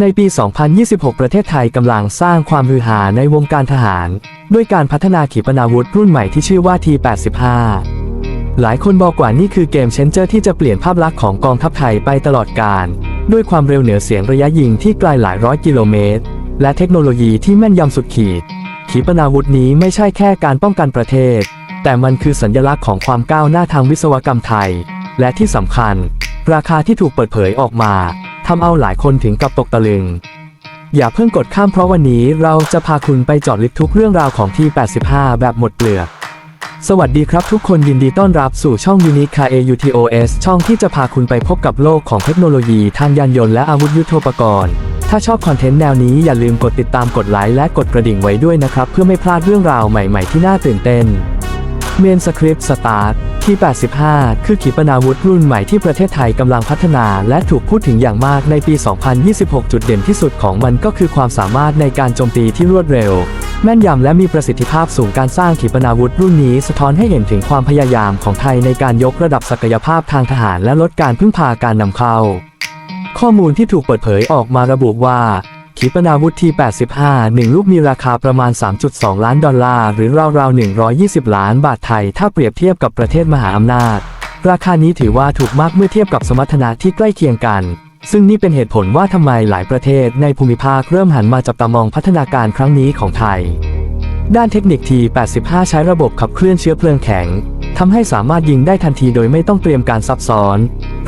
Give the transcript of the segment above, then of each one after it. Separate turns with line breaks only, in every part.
ในปี 2026 ประเทศไทยกำลังสร้างความฮือหาในวงการทหาร ด้วยการพัฒนาขีปนาวุธรุ่นใหม่ที่ชื่อว่า T85 หลายคนบอกว่านี่คือเกมเชนเจอร์ที่จะเปลี่ยนภาพลักษณ์ของกองทัพไทยไปตลอดกาลด้วยความเร็วเหนือเสียงระยะยิงที่ไกลหลายร้อยกิโลเมตร และเทคโนโลยีที่แม่นยำสุดขีด ขีปนาวุธนี้ไม่ใช่แค่การป้องกันประเทศ แต่มันคือสัญลักษณ์ของความก้าวหน้าทางวิศวกรรมไทย และที่สำคัญ ราคาที่ถูกเปิดเผยออกมา ทำเอาหลายคนถึงกับตกตะลึง อย่าเพิ่งกดข้ามเพราะวันนี้เราจะพาคุณไปจอดลึกทุกเรื่องราวของที่ 85 แบบหมดเปลือก สวัสดีครับทุกคนยินดีต้อนรับสู่ช่อง Unique Car AUTOS ช่องที่จะพาคุณไปพบกับโลกของเทคโนโลยีทางยานยนต์และอาวุธยุทโธปกรณ์ ถ้าชอบคอนเทนต์แนวนี้อย่าลืมกดติดตามกดไลค์และกดกระดิ่งไว้ด้วยนะครับ เพื่อไม่พลาดเรื่องราวใหม่ ๆ ที่น่าตื่นเต้นเมนสคริปต์สตาร์ท ที่ 85 คือขีปนาวุธรุ่นใหม่ที่ประเทศไทยกำลังพัฒนา และถูกพูดถึงอย่างมากในปี 2026 จุดเด่นที่สุดของมันก็คือความสามารถในการโจมตีที่รวดเร็ว แม่นยำและมีประสิทธิภาพสูงการสร้างขีปนาวุธรุ่นนี้สะท้อนให้เห็นถึงความพยายามของไทยในการยกระดับศักยภาพทางทหารและลดการพึ่งพาการนำเข้า ข้อมูลที่ถูกเปิดเผยออกมาระบุว่า ขีปนาวุธที 85 1 ลูกมีราคาประมาณ 3.2 ล้านดอลลาร์ หรือราวๆ 120 ล้านบาทไทย ถ้าเปรียบเทียบกับประเทศมหาอำนาจ ราคานี้ถือว่าถูกมากเมื่อเทียบกับสมรรถนะที่ใกล้เคียงกัน ซึ่งนี่เป็นเหตุผลว่าทำไมหลายประเทศในภูมิภาคเริ่มหันมาจับตามองพัฒนาการครั้งนี้ของไทย ด้านเทคนิคที 85 ใช้ระบบขับเคลื่อนเชื้อเพลิงแข็ง ทำให้สามารถยิงได้ทันทีโดยไม่ต้องเตรียมการซับซ้อน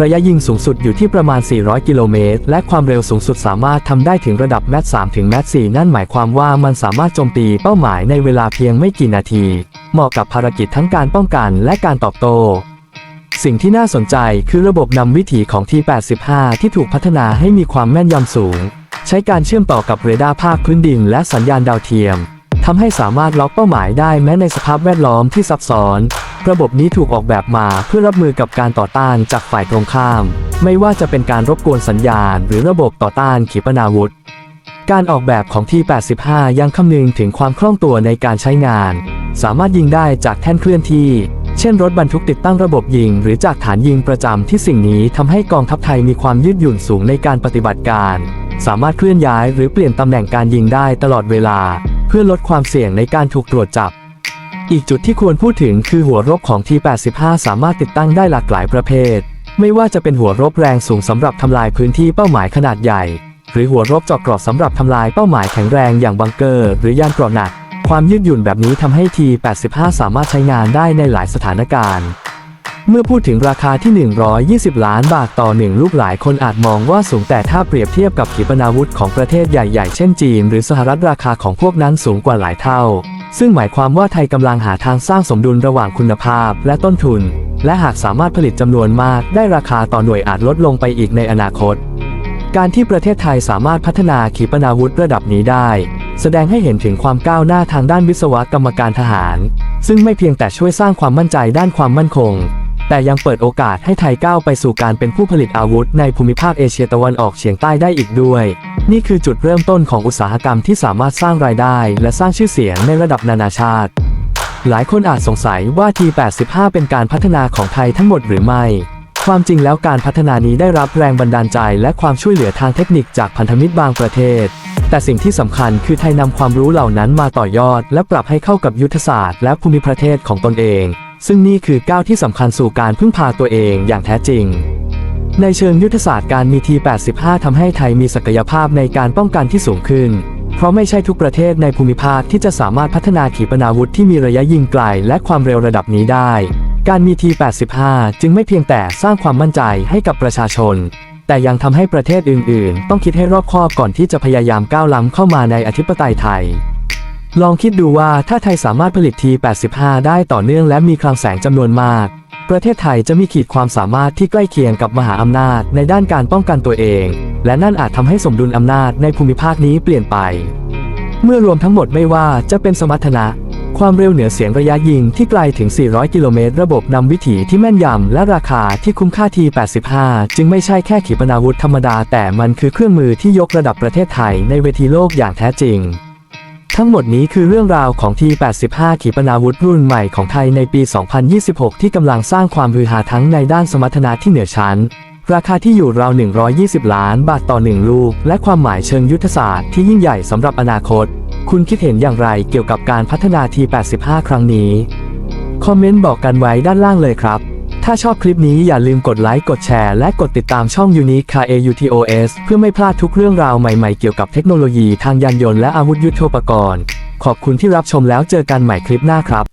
ระยะยิงสูงสุดอยู่ที่ประมาณ 400 กิโลเมตร และความเร็วสูงสุดสามารถทำได้ถึงระดับแมท3ถึงแมท4นั่นหมายความว่ามันสามารถโจมตีเป้าหมายในเวลาเพียงไม่กี่นาที เหมาะกับภารกิจทั้งการป้องกันและการตอบโต้สิ่งที่น่าสนใจคือระบบนำวิถีของ T85 ที่ถูกพัฒนาให้มีความแม่นยำสูง ใช้การเชื่อมต่อกับเรดาร์ภาคพื้นดินและสัญญาณดาวเทียมทำให้สามารถล็อกเป้าหมายได้แม้ในสภาพแวดล้อมที่ซับซ้อน ระบบนี้ถูกออกแบบมาเพื่อรับมือกับการต่อต้านจากฝ่ายตรงข้าม ไม่ว่าจะเป็นการรบกวนสัญญาณ หรือระบบต่อต้านขีปนาวุธ การออกแบบของที่ 85 ยังคำนึงถึงความคล่องตัวในการใช้งาน สามารถยิงได้จากแท่นเคลื่อนที่ เช่นรถบรรทุกติดตั้งระบบยิง หรือจากฐานยิงประจำที่สิ่งนี้ทำให้กองทัพไทยมีความยืดหยุ่นสูงในการปฏิบัติการ สามารถเคลื่อนย้ายหรือเปลี่ยนตำแหน่งการยิงได้ตลอดเวลา เพื่อลดความเสี่ยงในการถูกตรวจจับ อีกจุดที่ควรพูดถึงคือหัวรบของ T85 สามารถติดตั้งได้หลากหลายประเภท ไม่ว่าจะเป็นหัวรบแรงสูงสำหรับทำลายพื้นที่เป้าหมายขนาดใหญ่ หรือหัวรบเจาะเกราะสำหรับทำลายเป้าหมายแข็งแรงอย่างบังเกอร์ หรือยานเกราะหนัก ความยืดหยุ่นแบบนี้ทำให้ T85 สามารถใช้งานได้ในหลายสถานการณ์เมื่อพูดถึงราคาที่ 120 ล้านบาทต่อหนึ่งลูกหลายคนอาจมองว่าสูงแต่ถ้าเปรียบเทียบกับขีปนาวุธของประเทศใหญ่ๆ เช่นจีน หรือสหรัฐราคาของพวกนั้นสูงกว่าหลายเท่า ซึ่งหมายความว่าไทยกำลังหาทางสร้างสมดุลระหว่างคุณภาพและต้นทุน และหากสามารถผลิตจำนวนมาก ได้ราคาต่อหน่วยอาจลดลงไปอีกในอนาคต การที่ประเทศไทยสามารถพัฒนาขีปนาวุธระดับนี้ได้ แสดงให้เห็นถึงความก้าวหน้าทางด้านวิศวกรรมการทหาร ซึ่งไม่เพียงแต่ช่วยสร้างความมั่นใจด้านความมั่นคง แต่ยังเปิดโอกาสให้ไทยก้าวไปสู่การเป็นผู้ผลิตอาวุธในภูมิภาคเอเชียตะวันออกเฉียงใต้ได้อีกด้วย นี่คือจุดเริ่มต้นของอุตสาหกรรมที่สามารถสร้างรายได้ และสร้างชื่อเสียงในระดับนานาชาติ หลายคนอาจสงสัยว่า T85 เป็นการพัฒนาของไทยทั้งหมดหรือไม่ ความจริงแล้วการพัฒนานี้ได้รับแรงบันดาลใจ และความช่วยเหลือทางเทคนิคจากพันธมิตรบางประเทศ แต่สิ่งที่สำคัญคือไทยนำความรู้เหล่านั้นมาต่อยอด และปรับให้เข้ากับยุทธศาสตร์และภูมิประเทศของตนเอง ซึ่งนี่คือก้าวที่สำคัญสู่การพึ่งพาตัวเองอย่างแท้จริง ในเชิงยุทธศาสตร์การมี T85 ทำให้ไทยมีศักยภาพในการป้องกันที่สูงขึ้น เพราะไม่ใช่ทุกประเทศในภูมิภาคที่จะสามารถพัฒนาขีปนาวุธที่มีระยะยิงไกลและความเร็วระดับนี้ได้ การมี T85 จึงไม่เพียงแต่สร้างความมั่นใจให้กับประชาชน แต่ยังทำให้ประเทศอื่น ๆ ต้องคิดให้รอบคอบก่อนที่จะพยายามก้าวล้ำเข้ามาในอธิปไตยไทย ลองคิดดูว่าถ้าไทยสามารถผลิต T85 ได้ต่อเนื่องและมีคลังแสงจำนวนมาก ประเทศไทยจะมีขีดความสามารถที่ใกล้เคียงกับมหาอำนาจในด้านการป้องกันตัวเอง และนั่นอาจทำให้สมดุลอำนาจในภูมิภาคนี้เปลี่ยนไป เมื่อรวมทั้งหมดไม่ว่าจะเป็นสมรรถนะ ความเร็วเหนือเสียงระยะยิงที่ไกลถึง 400 กิโลเมตร ระบบนำวิถีที่แม่นยำและราคาที่คุ้มค่า T85 จึงไม่ใช่แค่ขีปนาวุธธรรมดา แต่มันคือเครื่องมือที่ยกระดับประเทศไทยในเวทีโลกอย่างแท้จริง ทั้งหมดนี้คือเรื่องราวของ T85 ขีปนาวุธรุ่นใหม่ของไทยในปี 2026 ที่กำลังสร้างความฮือฮาทั้งในด้านสมรรถนะที่เหนือชั้น ราคาที่อยู่ราว 120 ล้านบาทต่อหนึ่งลูก และความหมายเชิงยุทธศาสตร์ที่ยิ่งใหญ่สำหรับอนาคต คุณคิดเห็นอย่างไรเกี่ยวกับการพัฒนา T85 ครั้งนี้ คอมเมนต์บอกกันไว้ด้านล่างเลยครับ ถ้าชอบคลิปนี้อย่าลืมกดไลค์ กดแชร์ และกดติดตามช่อง Unique KAUTOS เพื่อไม่พลาดทุกเรื่องราวใหม่ๆ เกี่ยวกับเทคโนโลยีทางยานยนต์และอาวุธยุทโธปกรณ์ ขอบคุณที่รับชมแล้วเจอกันใหม่คลิปหน้าครับ